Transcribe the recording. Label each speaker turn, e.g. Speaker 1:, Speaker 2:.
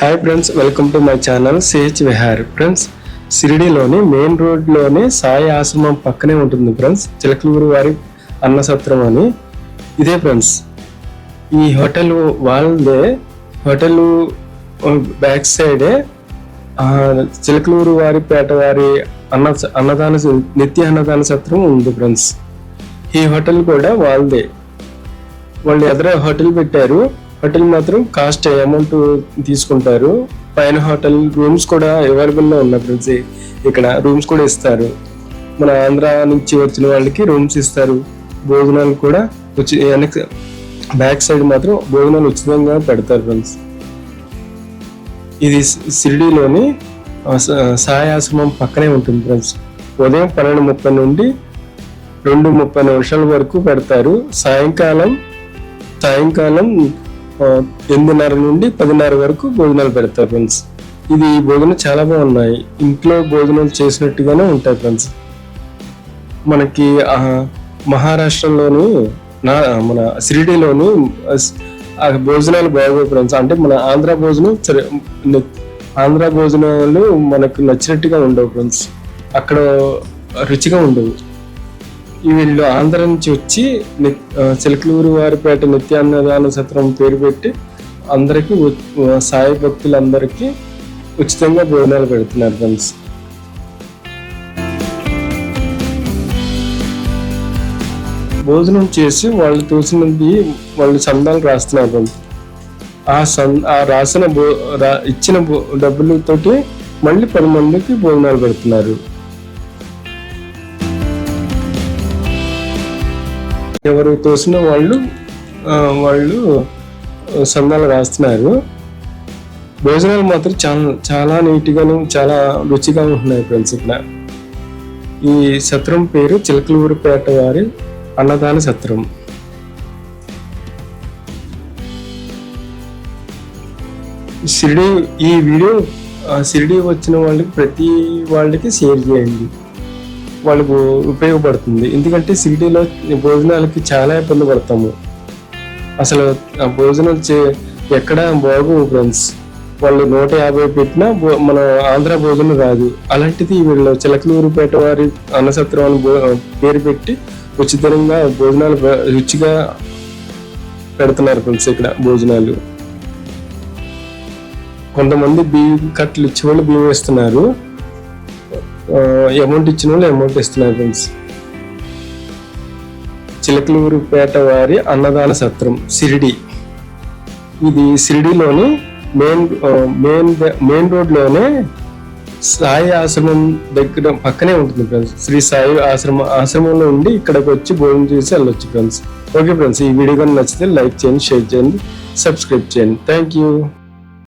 Speaker 1: Hi friends welcome to my channel CH Vihar friends షిరిడిలోని main రోడ్లోని సాయి ఆశ్రమం పక్కనే ఉంటుంది ఫ్రెండ్స్ చిలకలూరు వారి అన్నసత్రం అని. ఇదే ఫ్రెండ్స్ ఈ హోటల్ వాళ్ళదే హోటల్ బ్యాక్ సైడే చిలకలూరు వారి పేట వారి అన్న అన్నదాన నిత్య అన్నదాన సత్రం ఉంది ఫ్రెండ్స్ ఈ హోటల్ కూడా వాళ్ళదే. వాళ్ళు ఎదుర హోటల్ పెట్టారు. హోటల్ మాత్రం కాస్ట్ అమౌంట్ తీసుకుంటారు. పైన హోటల్ రూమ్స్ కూడా అవైలబుల్లో ఉన్నాయి ఫ్రెండ్స్ ఇక్కడ రూమ్స్ కూడా ఇస్తారు. మన ఆంధ్ర నుంచి వచ్చిన వాళ్ళకి రూమ్స్ ఇస్తారు. భోజనాలు కూడా వచ్చి వెనక బ్యాక్ సైడ్ మాత్రం భోజనాలు ఉచితంగా పెడతారు ఫ్రెండ్స్. ఇది షిరిడీలోని ఆ, ఆశ్రమం పక్కనే ఉంటుంది ఫ్రెండ్స్. ఉదయం పన్నెండు ముప్పై నుండి రెండు ముప్పై నిమిషాల వరకు పెడతారు. సాయంకాలం సాయంకాలం ఎనిమిదిన్నర నుండి పదిన్నర వరకు భోజనాలు పెడతారు ఫ్రెండ్స్ ఇది భోజనం చాలా బాగున్నాయి. ఇంట్లో భోజనం చేసినట్టుగానే ఉంటాయి ఫ్రెండ్స్ మనకి మహారాష్ట్రలోని నా మన షిరిడీలోని ఆ, భోజనాలు బాగోవు ఫ్రెండ్స్ అంటే మన ఆంధ్ర భోజనం సరే ఆంధ్ర భోజనాలు మనకు నచ్చినట్టుగా ఉండవు ఫ్రెండ్స్ అక్కడ రుచిగా ఉండవు. వీళ్ళు ఆంధ్ర నుంచి వచ్చి ని- చిలకలూరు వారిపేట నిత్యాన్నదాన సత్రం పేరు పెట్టి అందరికీ సాయి భక్తులందరికీ ఉచితంగా భోజనాలు పెడుతున్నారు ఫ్రెండ్స్. భోజనం చేసి వాళ్ళు తోసినది వాళ్ళు సందాలు రాస్తున్నారు ఫ్రెండ్స్. ఆ సం ఆ రాసిన భో రా- ఇచ్చిన భో- డబ్బులతోటి మళ్ళీ పది మందికి భోజనాలు పెడుతున్నారు. ఎవరు తోసిన వాళ్ళు వాళ్ళు సందాలు రాస్తున్నారు. భోజనాలు మాత్రం చాలా చాలా నీట్గాను చాలా రుచిగా ఉంటున్నాయి ఫ్రెండ్స్ ఇక్కడ. ఈ సత్రం పేరు చిలకలూరుపేట వారి అన్నదాన సత్రం. షిరిడి ఈ వీడియో షిరిడి వచ్చిన వాళ్ళకి ప్రతి వాళ్ళకి షేర్ చేయండి. వాళ్ళకు ఉపయోగపడుతుంది. ఎందుకంటే సిటీలో భోజనాలకి చాలా ఇబ్బంది పడతాము. అసలు ఆ భోజనాలు చే ఎక్కడ బాగోవు ఫ్రెండ్స్. వాళ్ళు నూట యాభై పెట్టినా భో- మన ఆంధ్ర భోజనం రాదు. అలాంటిది వీళ్ళు చిలకలూరుపేట వారి అన్నసత్రం అని పేరు పెట్టి ఉచితంగా భోజనాలు రుచిగా పెడుతున్నారు ఫ్రెండ్స్ ఇక్కడ భోజనాలు. కొంతమంది బియ్యం కట్టలు ఇచ్చే వాళ్ళు బియ్యం ఇస్తున్నారు అమౌంట్ ఇచ్చిన వాళ్ళు అమౌంట్ ఇస్తున్నారు ఫ్రెండ్స్ చిలకలూరుపేట వారి అన్నదాన సత్రం సిరిడి. ఇది సిరిడిలోని మెయిన్ మెయిన్ మెయిన్ రోడ్లోనే సాయి ఆశ్రమం దగ్గర పక్కనే ఉంటుంది ఫ్రెండ్స్ శ్రీ సాయి ఆశ్రమం ఆశ్రమంలో ఉండి ఇక్కడికి వచ్చి భోజనం చేసి వెళ్ళొచ్చు ఫ్రెండ్స్ ఓకే ఫ్రెండ్స్ ఈ వీడియో కానీ నచ్చితే లైక్ చేయండి షేర్ చేయండి సబ్స్క్రైబ్ చేయండి. Thank you